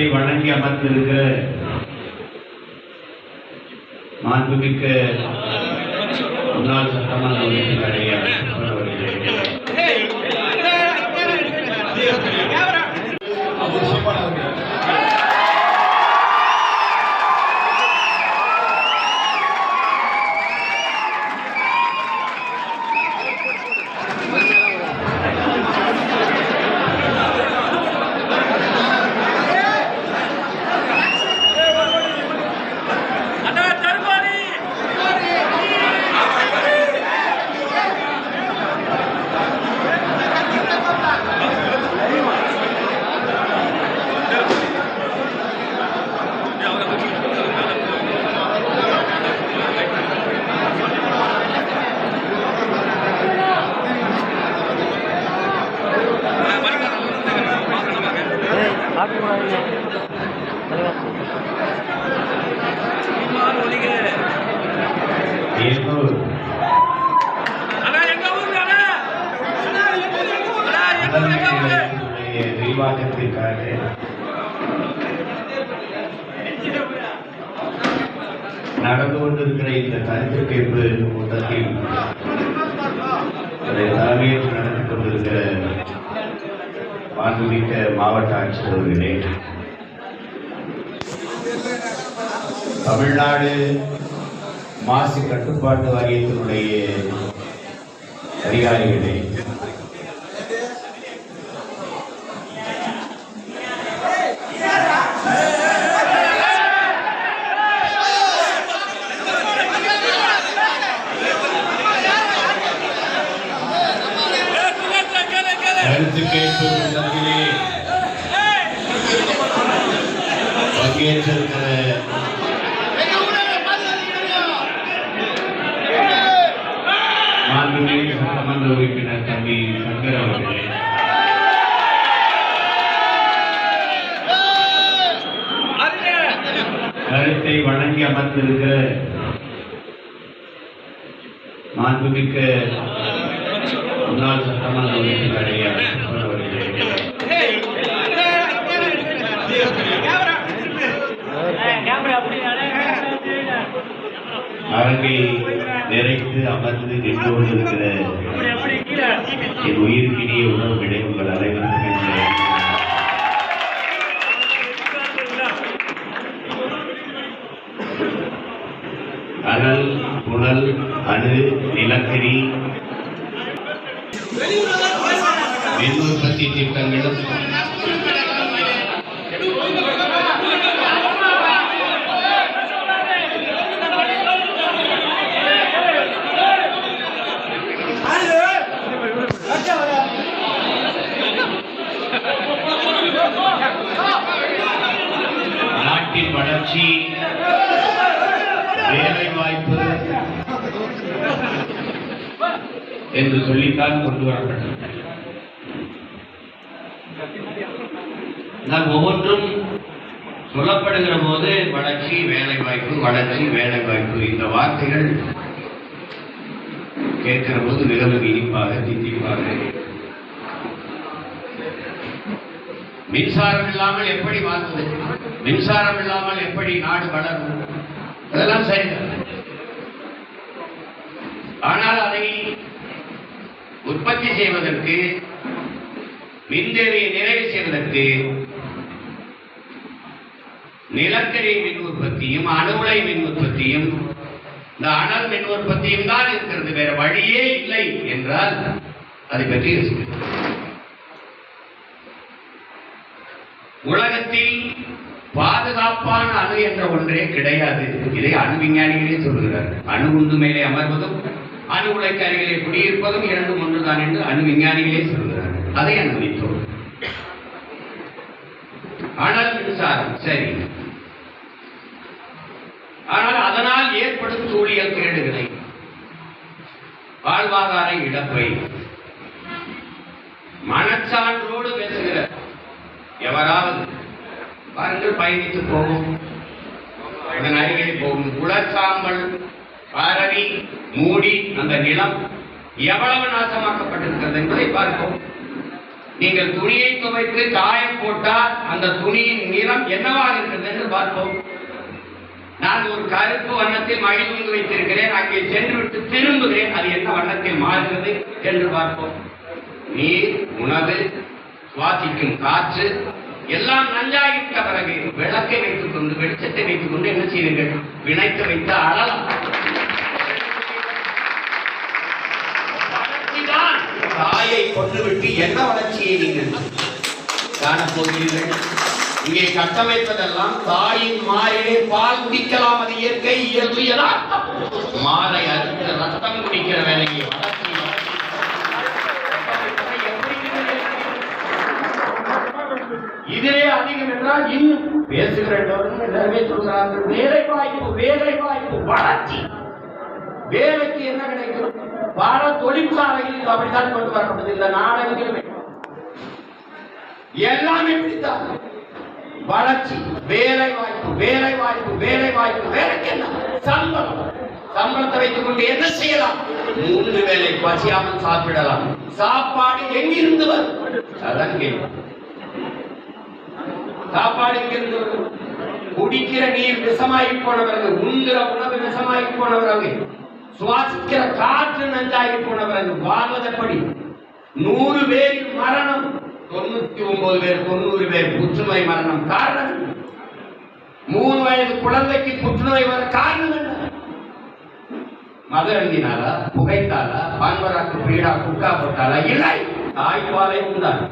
கருத்தை வழங்கி அமர்ந்திருக்கிற மாண்புமிக்க முன்னாள் சட்டமன்ற உறுப்பினர் ஐயா சுப்பன் அவர்களே அண்ணா தருமாறி ஏனூர் அண்ணா எங்க ஊரு அண்ணா அண்ணா எங்க ஊரு எங்க ஊரு உடைய விரிவாக்கத்திற்காக நடந்து கொண்டிருக்கிற இந்த கருத்து கேட்பு கூட்டத்தில் அதை தலைமையில் நடந்து கொண்டிருக்கிற மாண்புமிக்க மாவட்ட ஆட்சியர் அவர்களே. தமிழ்நாடு மாசு கட்டுப்பாட்டு வாரியத்தினுடைய அதிகாரிகளே கருத்து கேட்பு கூட்டத்திலே பங்கேற்றிருக்கிற மாண்புமிகு சட்டமன்ற உறுப்பினர் தம்பி சங்கர் அவர்களே. கருத்தை வணங்கி அமர்ந்திருக்கிற மாண்புமிக்க முன்னாள் அரங்கை நிறைத்து அமர்ந்து நின்று கொண்டிருக்கிற என் உயிர்க்கினிய உணவுகளை உங்கள் அனைவருக்கும் அனல் புனல் அணு நிலக்கரி மின் உற்பத்தி திட்டங்களும் நாட்டின் வளர்ச்சி வேலை வாய்ப்பு என்று சொல்லித்தான் கொண்டு வரப்பட்டது. நான் ஒவ்வொன்றும் சொல்லப்படுகிற போது வளர்ச்சி வேலை வாய்ப்பு வளர்ச்சி வேலை வாய்ப்பு இந்த வார்த்தைகள் கேட்கிற போது மிகவும் இனிப்பாக தித்திப்பாக மின்சாரம் இல்லாமல் எப்படி வாழ்வது? மின்சாரம் இல்லாமல் எப்படி நாடு வளரும்? அதெல்லாம் சரி ஆனால் அதை உற்பத்தி செய்வதற்கு மின் நிறைவு செய்வதற்கு நிலக்கரி மின் உற்பத்தியும் அணு உலை மின் உற்பத்தியும் இந்த அனல் மின் உற்பத்தியும் தான் இருக்கிறது. வேற வழியே இல்லை என்றால் அதை பற்றி உலகத்தில் பாதுகாப்பான அணு என்ற ஒன்றே கிடையாது. இதை அணு விஞ்ஞானிகளே சொல்கிறார்கள் அணு உண்டு மேலே அமர்வதும் அணு உலைக்கு அருகிலே குடியிருப்பதும் இரண்டும் ஒன்றுதான் என்று அணு விஞ்ஞானிகளே சொல்கிறார்கள் அதை அனுபவித்தோம். ஆனால் மின்சாரம் சரி. ஆனால் அதனால் ஏற்படும் சூழியல் கேடுகளை. வாழ்வாதார இழப்பை. மனச்சான்றோடு பேசுகிற எவராவது பாருங்கள் பயணித்து போகும். அதன் அருகே போகும் குளச்சாம்பல் பரவி மூடி அந்த நிலம் எவ்வளவு நாசமாக்கப்பட்டிருக்கிறது என்பதை பார்ப்போம். நீங்கள் துணியை துவைத்து காய போட்டால் அந்த துணியின் நிறம் என்னவாக இருக்கிறது என்று பார்ப்போம். நான் ஒரு கருப்பு வண்ணத்தில் மகிழ்ந்து வைத்திருக்கிறேன். அங்கே சென்று விட்டு திரும்புகிறேன். அது என்ன வண்ணத்தில் மாறுகிறது என்று பார்ப்போம். நீர் உணவு சுவாசிக்கும் காற்று எல்லாம் நஞ்சாகிவிட்ட பிறகு விளக்கை வைத்துக் கொண்டு வெளிச்சத்தை வைத்துக் கொண்டு என்ன செய்வீர்கள்? வினைத்து வைத்து அழலாம் தாயை கொண்டுவிட்டு என்ன வளர்ச்சியை நீங்கள் காணப்போகிறீர்கள். இங்கே கட்டமைப்பதெல்லாம் தாயின் மாயிலே பால் குடிக்கலாம் அது இயற்கை இயல்பு மாலை அறுத்து ரத்தம் குடிக்கிற வேலையை இதிலே அதிகம் என்றால் இன்னும் பேசுகிறவர்கள் எல்லாருமே சொல்கிறார்கள் வேலை வாய்ப்பு வேலை வாய்ப்பு வளர்ச்சி. வேலைக்கு என்ன கிடைக்கும்? பல தொழிற்சாலையில் இது அப்படித்தான் கொண்டு வரப்பட்டது. இந்த நாடகங்களுமே எல்லாமே பிடித்தான் வளர்ச்சி வேலை வாய்ப்பு வேலை வாய்ப்பு வேலை வாய்ப்பு வேலைக்கு என்ன சம்பளம். சம்பளத்தை வைத்துக் கொண்டு என்ன செய்யலாம்? மூன்று வேலை பசியாமல் சாப்பிடலாம். சாப்பாடு எங்கிருந்து வரும்? அதான் கேள்வி சாப்பாடு எங்கிருந்து வரும்? குடிக்கிற நீர் விஷமாகி போனவர்கள் உண்கிற உணவு விஷமாகி போனவர்கள். சுவாசிக்கிற காற்று நஞ்சாகி போனவர்கள் வாழ்வதப்படி நூறு பேரின் மரணம். தொண்ணூத்தி ஒன்பது பேர் தொண்ணூறு பேர் புற்றுநோய் மரணம். காரணம் மூணு வயது குழந்தைக்கு புற்றுநோய் வர காரணம் என்ன? மதுரந்தினாலா புகைத்தாலா பான்பராக்கு பீடா குக்கா போட்டாலா? இல்லை. தாய்ப்பாலை உண்டான்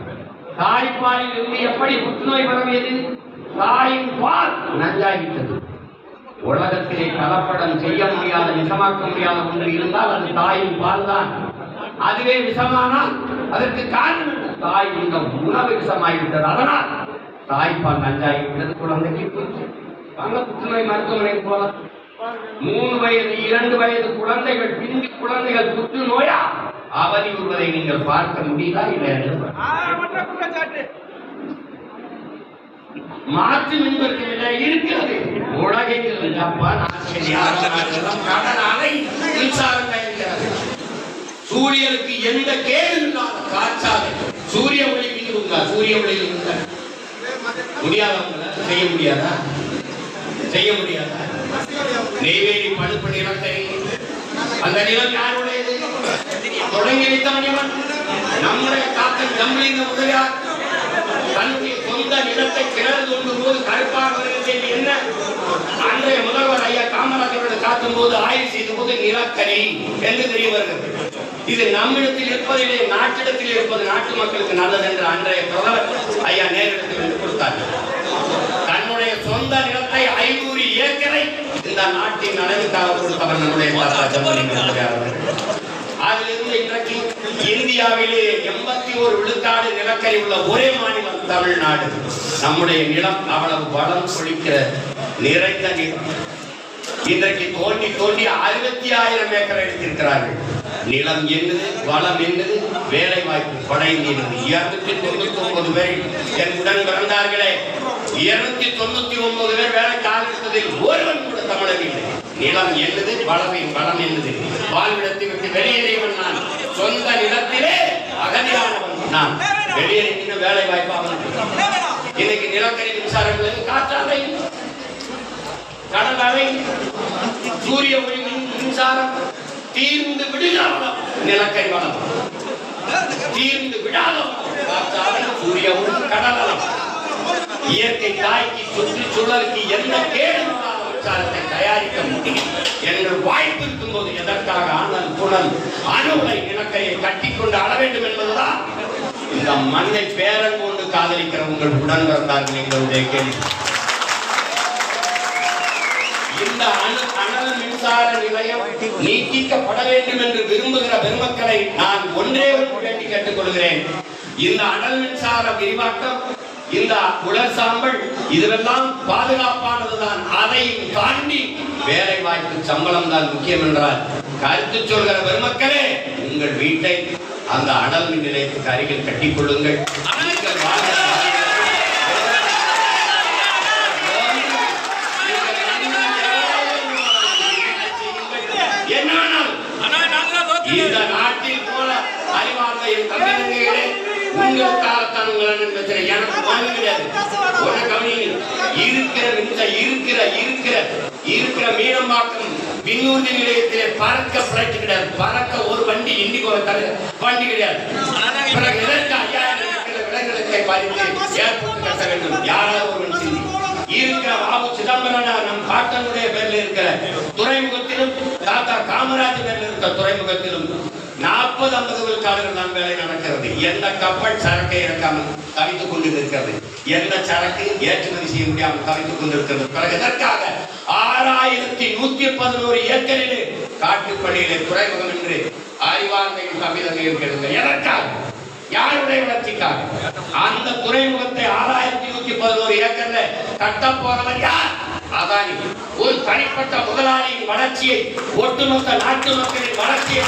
தாய்ப்பாலில் இருந்து எப்படி புற்றுநோய் பரவியது தாயின் பால் நஞ்சாகிட்டது. உலகத்திலே கலப்படம் செய்ய முடியாத விஷமாக்க முடியாத ஒன்று இருந்தால் அது தாயின் பால் தான் அதுவே விஷமானால் அதற்கு காரணம் தாய் இந்த உணவு விஷமாகிவிட்டது அதனால் தாய்ப்பால் நஞ்சாகிவிட்டது. குழந்தைக்கு போச்சு வாங்க புற்றுநோய் மருத்துவமனைக்கு போகலாம் மூணு வயது இரண்டு வயது குழந்தைகள் பிந்தி குழந்தைகள் புற்றுநோயா? அவதி உள்ளதை நீங்கள் பார்க்க முடியுதா இல்லை என்று மாற்று மின்வெட்டு நிலை இருக்கிறது. உலகெங்கிலும் ஜப்பான் ஆஸ்திரேலியா கடல் அலை மின்சாரம் தயாரிக்கிறது. சூரியனுக்கு எந்த கேடு இல்லாத காற்றாலை. சூரிய ஒளி வீசுங்க சூரிய ஒளி வீசுங்க முடியாதவங்கள? செய்ய முடியாதா? செய்ய முடியாதா? நெய்வேலி பழுப்பு நிலக்கரி அந்த நிலம் யாருடையது? தொடங்கி வைத்தவன் நம்முடைய காத்தன் ஜம்பளிங்க முதலியார். தன்னுடைய சொந்த நிலத்தை கிணறு தோண்டும் போது கருப்பாக வருகிறது என்ன? அன்றைய முதல்வர் ஐயா காமராஜரோட காட்டும் போது ஆய்வு செய்த போது நிலக்கரி என்று தெரிய வருகிறது இது நம்மிடத்தில் இருப்பதிலே நாட்டிடத்தில் இருப்பது நாட்டு மக்களுக்கு நல்லது என்று அன்றைய பிரதமர் ஐயா நேரிடத்தில் வந்து கொடுத்தார்கள். தன்னுடைய சொந்த நிலத்தை ஐநூறு ஏக்கரை இந்த நாட்டின் நலனுக்காக கொடுத்தவர் நம்முடைய அதிலிருந்து இன்றைக்கு இந்தியாவிலே எண்பத்தி ஒரு விழுக்காடு நிலக்கரி உள்ள ஒரே மாநிலம் தமிழ்நாடு. நம்முடைய நிலம் அவ்வளவு வளம் கொளிக்கிற நிறைந்த நிலம். இன்றைக்கு தோண்டி தோண்டி அறுபத்தி ஆயிரம் ஏக்கர் எடுத்திருக்கிறார்கள். நிலம் என்னது வளம் என்னது வேலை வாய்ப்பு படைந்திருந்தது இருநூத்தி தொண்ணூத்தி ஒன்பது பேர் என் உடன் பிறந்தார்களே. இருநூத்தி தொண்ணூத்தி ஒன்பது பேர் வேலை காலத்தில் ஒருவன் கூட தமிழர் இல்லை. நிலம் என்னது பலமை பலம் என்னது வாழ்விடத்தை விட்டு வெளியேறியவன் நான். சொந்த நிலத்திலே அகதியானவன் நான். வெளியேறி வேலை வாய்ப்பாக இன்னைக்கு நிலக்கரி மின்சாரங்கள் காற்றாலை கடலாலை சூரிய ஒளி மின்சாரம் தீர்ந்து விடுகிற நிலக்கரி வளம். தீர்ந்து விடாத காற்றாலை சூரிய ஒளி கடல் இயற்கை தாய்க்கு சுற்றுச்சூழலுக்கு எந்த கேடு இல்லாத தயாரிக்க முடியும்? என்ற வாய்ப்பு இருக்கும்போது எதற்காக ஆனல் புனல் அணுவை நிலக்கரியை கட்டிக்கொண்டு ஆட வேண்டும் என்பதுதான்? இந்த மண்ணை பேரன் கொண்டு காதலிக்கிற உங்கள் உடன் பிறந்தார்கள் எங்களுடைய கேள்வி. இந்த அணு அனல் மின்சார நிலையம் நீட்டிக்கப்பட வேண்டும் என்று விரும்புகிற பெருமக்களை நான் ஒன்றே ஒன்று வேண்டி கேட்டுக்கொள்கிறேன். இந்த அனல் மின்சார விரிவாக்கம் இந்த உலர் சாம்பல் இதுவெல்லாம் பாதுகாப்பானதுதான். அதையும் தாண்டி வேலை வாய்ப்பு சம்பளம் தான் முக்கியம் என்றால் கருத்து சொல்கிற பெருமக்களே உங்கள் வீட்டை அந்த அனல் மின் நிலையத்துக்கு அருகில் கட்டிக் கொள்ளுங்கள் நீங்கள் வாழ என்னானால் ஆனா நாங்க தான் இந்த தோத்துட்டோம். நாட்டில் போல அறிவார்ந்த என் தந்தைகளே உங்களுக்காக மின்சாரம் பிரச்சனை எனக்கு வாங்க கிடையாது. உன கவனி இருக்கிற மின்ச இருக்கிற இருக்கிற இருக்கிற மீனம்பாக்கம் விண்ணூர்தி நிலையத்திலே பறக்க பிளைட் கிடையாது. பறக்க ஒரு வண்டி இண்டிகோ தர வண்டி கிடையாது. பிறகு எதற்கு ஐயாயிரம் இருக்கிற விலங்குகளை பாதித்து ஏற்பட்டு கட்ட வேண்டும். யாராவது ஒருவன் சிந்தி இருக்கிற பாபு சிதம்பரம் நம் பாட்டனுடைய பேர்ல இருக்கிற துறைமுகத்திலும் தாத்தா காமராஜ் பேர்ல இருக்கிற துறைமுகத்திலும் நாற்பது ஐம்பது விழுக்காடுகள் தான் வேலை நடக்கிறது. எந்த கப்பல் சரக்கை இறக்காமல் தவித்துக் கொண்டு இருக்கிறது எந்த சரக்கு ஏற்றுமதி செய்ய முடியாமல் தவித்துக் கொண்டிருக்கிறது. பிறகு இதற்காக ஆறாயிரத்தி நூத்தி பதினோரு ஏக்கரிலே காட்டுப்பள்ளியிலே துறைமுகம் என்று அறிவார்த்தையும் தமிழகையும் இருக்கிறது எதற்காக யாருடைய வளர்ச்சிக்காக? அந்த துறைமுகத்தை ஆறாயிரத்தி நூத்தி பதினோரு ஏக்கர்ல கட்ட போறவர் யார்? அதானி. ஒரு தனிப்பட்ட முதலாளியின் வளர்ச்சியை ஒட்டுமொத்த நாட்டு மக்களின் வளர்ச்சியை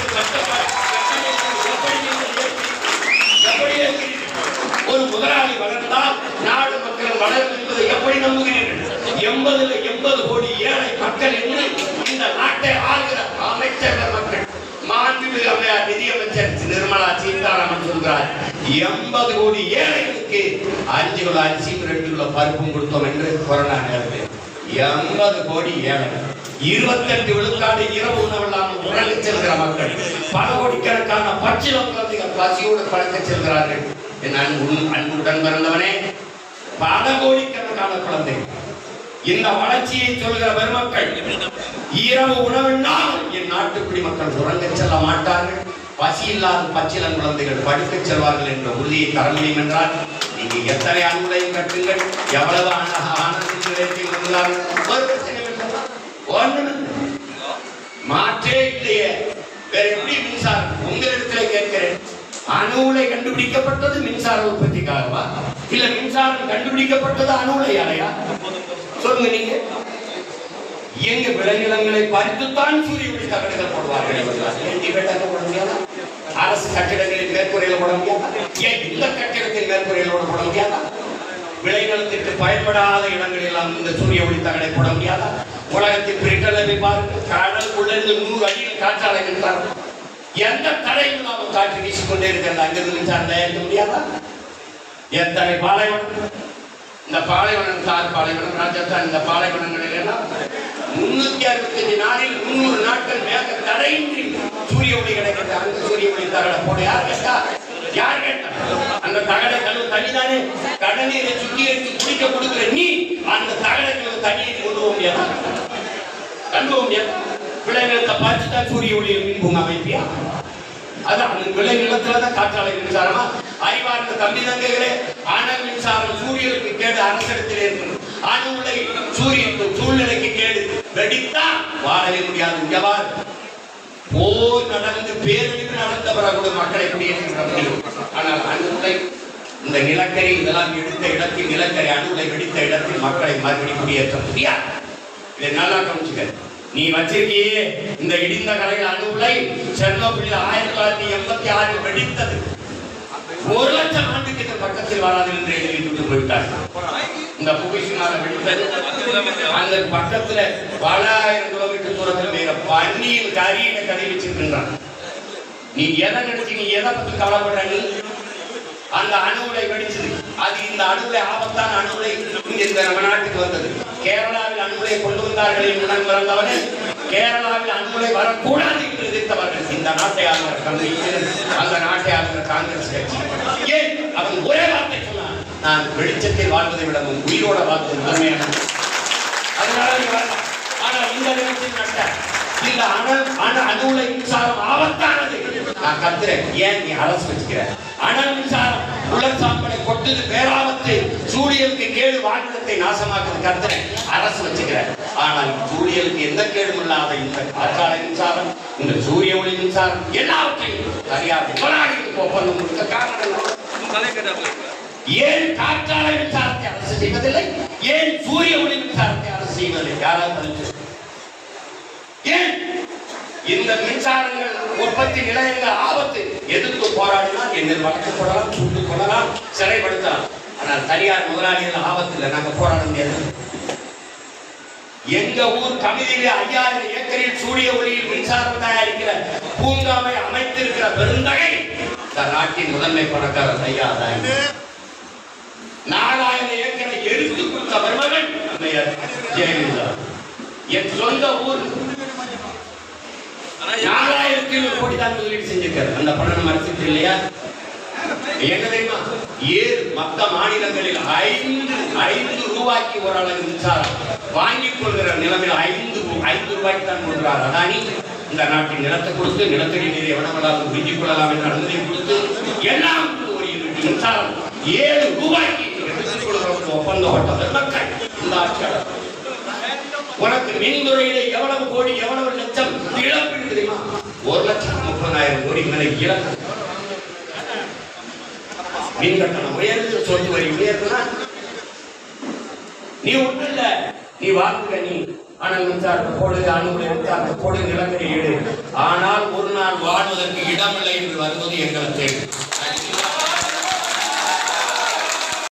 ஒரு முதலாளி வளர்ந்தால் நாடு மக்கள் வளரும் என்பதை எப்படி நம்புகிறீர்கள்? எண்பதுல எண்பது கோடி ஏழை மக்கள் என்று இந்த நாட்டை ஆளுகிற அமைச்சர்கள் மக்கள் மாண்புமிகு அம்மையார் நிதியமைச்சர் நிர்மலா சீதாராமன் சொல்கிறார் எண்பது கோடி ஏழைகளுக்கு அஞ்சு கிலோ அரிசியும் ரெண்டு கிலோ பருப்பும் கொடுத்தோம் என்று கொரோனா நேரத்தில். எண்பது கோடி ஏழை இருபத்தெட்டு விழுக்காடு இரவு உணவில்லாமல் உறங்கி செல்கிற மக்கள். பல கோடிக்கணக்கான பச்சிலம் குழந்தைகள் பசியோடு பழக்க செல்கிறார்கள். என் அன்பு அன்புடன் பிறந்தவனே பல கோடிக்கணக்கான குழந்தைகள். இந்த வளர்ச்சியை சொல்கிற பெருமக்கள் இரவு உணவினால் என் நாட்டு குடிமக்கள் உறங்க செல்ல மாட்டார்கள். பசி இல்லாத பச்சிலம் குழந்தைகள் படுக்கச் செல்வார்கள் என்ற உறுதியை தர முடியும் என்றால் நீங்க எத்தனை அன்புடையும் கட்டுங்கள்? எவ்வளவு ஆன- ஆனந்த ஒரு பிரச்சனை மாற்றே இல்லையே. வேற எப்படி மின்சாரம்? உங்களிடத்துல கேட்கிறேன். அணு உலை கண்டுபிடிக்கப்பட்டது மின்சார உற்பத்திக்காகவா? இல்ல மின்சாரம் கண்டுபிடிக்கப்பட்டது அணு உலையாலையா? சொல்லுங்க நீங்க. எங்க விளைநிலங்களை பறித்துத்தான் சூரிய ஒளி தகடுகள் போடுவார்கள். இவர்கள். ஏன் டிபேட்டாக முடியாதா? அரசு கட்டிடங்களின் மேற்கூரையில் போட முடியாது ஏன் இந்த கட்டிடத்தின் மேற்கூரையில் போட முடியாதா விளைநிலத்திற்கு பயன்படாத இடங்களெல்லாம் இந்த சூரிய ஒளி தகடை போட முடியாதா? உலகத்தில் பிரிட்டனை பாருங்கள் கடலுக்குள்ள இருந்து நூறு அடியில் காற்றாலை நின்றார்கள். எந்த தடையும் நாம் காற்று வீசிக்கொண்டே இருக்கிறது? அங்கிருந்து மின்சாரம் தயாரிக்க முடியாதா? எத்தனை பாலைவனம்? இந்த பாலைவனம் தார் பாலைவனம் ராஜஸ்தான் இந்த பாலைவனங்களில் எல்லாம். முன்னூத்தி அறுபத்தஞ்சு நாளில் முன்னூறு நாட்கள் மேக தடையின்றி சூரிய ஒளி கிடைக்கிறது அந்த சூரிய ஒளி தகட போட. யார் கேட்டா? யார் கேட்டா? அந்த தகட கழுவு தனிதானே கடநீரை சுத்தி எடுத்து குடிக்க கொடுக்குற நீ அந்த தகட கழுவு தண்ணியை கொண்டு முடியாதா? கண்டு முடியாது. விளைநிலத்தை பார்த்துட்டா சூரிய ஒளி மின் பூங்கா அமைப்பியா? அதான் அந்த விளை நிலத்துல தான் காற்றாலை மின்சாரமா அறிவார்ந்த தம்பி தங்கைகளே அனல் மின்சாரம் சூரியனுக்கு கேடு அரசிடத்திலே இருக்குது அணு உலை சூரியன் சூழ்நிலைக்கு கேடு. வெடித்தா வாழவே முடியாது. போர் நடந்து பேரழிவு நடந்த பிறகு கூட மக்களை குடியேற்ற முடியும் ஆனால் அணு இந்த நிலக்கரி இதெல்லாம் எடுத்த இடத்தில் நிலக்கரி அணு வெடித்த இடத்தில் மக்களை மறுபடியும் குடியேற்ற முடியாது. இதை நல்லா கவனிச்சுக்க. நீ வச்சிருக்கியே இந்த இடிந்த கடையில் அணு உலை செர்னோபில் ஆயிரத்தி தொள்ளாயிரத்தி எண்பத்தி ஆறில் வெடித்தது. ஒரு லட்சம் ஆண்டுக்கு இந்த பக்கத்தில் வராது என்று எழுதி விட்டு போயிட்டார் இந்த புகைசினால வெடித்தது அந்த பக்கத்துல பல ஆயிரம் கிலோமீட்டர் தூரத்தில் வேற பன்னியில் கரியில கதை வச்சிருக்கின்றான். நீ எதை நினைச்சு நீ எதை பத்தி கவலைப்படுற நீ அந்த அணுகுலை வெடிச்சது. அது இந்த அணுகுலை ஆபத்தான அணுகுலை இந்த நம்ம நாட்டுக்கு வந்தது. கேரளாவில் அணுகுலை கொண்டு வந்தார்கள் என்று நான் பிறந்தவனே கேரளாவில் அணுகுலை வரக்கூடாது என்று எதிர்த்தவர்கள். இந்த நாட்டை ஆளுநர் கம்யூனிஸ்ட் அந்த நாட்டை ஆளுநர் காங்கிரஸ் கட்சி. ஏன்? அவன் ஒரே வார்த்தை நான் வெளிச்சத்தில் வாழ்வதை விட உன் உயிரோட வாழ்வது முதன்மையான அதனால நீ ஆனா இந்த நிலத்தில் நட்ட இந்த அணு அணு அணுவுல மின்சாரம் ஆபத்தானது. நான் கத்துறேன். ஏன் நீ அரசு வச்சுக்கிற? அனல் மின்சாரம் உலர் சாம்பலை கொட்டுது பேராபத்து. சூரியனுக்கு கேடு வானிலத்தை நாசமாக்குது கத்துறேன். அரசு வச்சுக்கிறேன் ஆனால் சூரியனுக்கு எந்த கேடும் இல்லாத இந்த காற்றாலை மின்சாரம் இந்த சூரிய ஒளி மின்சாரம் எல்லாவற்றையும் தனியார் முதலாளிகளுக்கு ஒப்பந்தம் கொடுக்க காரணம் என்ன? ஏன் காற்றாலை மின்சாரத்தை அரசு செய்வதில்லை? ஏன் சூரிய ஒளி மின்சாரத்தை அரசு செய்வதில்லை? யாராவது ஏன்? இந்த மின்சாரங்கள் உற்பத்தி நிலையங்கள் ஆபத்து. எதிர்த்து போராடினால் எங்கள் வழக்கு போடலாம் சுட்டுக் கொள்ளலாம் சிறைப்படுத்தலாம். ஆனால் தனியார் முதலாளிகள் ஆபத்து இல்லை. நாங்க போராட முடியாது. எங்க ஊர் கமிதியிலே ஐயாயிரம் ஏக்கரில் சூரிய ஒளியில் மின்சாரம் தயாரிக்கிற பூங்காவை அமைத்திருக்கிற பெருந்தகை இந்த நாட்டின் முதன்மை பணக்காரர் ஐயா தான் அவர் மகன் அம்மையார் ஜெயலலிதா என் சொந்த ஊர் நாலாயிரத்தி ஐநூறு கோடி தான் முதலீடு செஞ்சிருக்காரு. அந்த பணம் அரசுக்கு இல்லையா? என்ன தெரியுமா? ஏர் மத்த மாநிலங்களில் ஐந்து ஐந்து ரூபாய்க்கு ஒரு அளவு மின்சாரம் வாங்கிக் கொள்கிற நிலைமையில் ஐந்து ஐந்து ரூபாய்க்கு தான் கொள்கிறார். அதானி இந்த நாட்டின் நிலத்தை கொடுத்து நிலத்தடி நீரை வனவளாக உறிஞ்சிக் கொள்ளலாம் என்ற அனுமதியை கொடுத்து எல்லாம் ஒரு மின்சாரம். ஏழு ரூபாய்க்கு மின்துறையில எவ்வளவு கோடி எவ்வளவு லட்சம் இழப்பு தெரியுமா? ஒரு லட்சம் முப்பதாயிரம் கோடி மேல இழப்பு. மின் கட்டணம் உயர்ந்து சொத்து வரி உயர்வுனா நீ ஒண்ணு இல்ல. நீ வாங்குற நீ. ஆனால் மின்சாரத்தை போடு அணுகுடைய மின்சாரத்தை போடு நிலக்கரி ஈடு ஆனால் ஒரு நாள் வாழ்வதற்கு இடமில்லை என்று வருவது எங்களுக்கு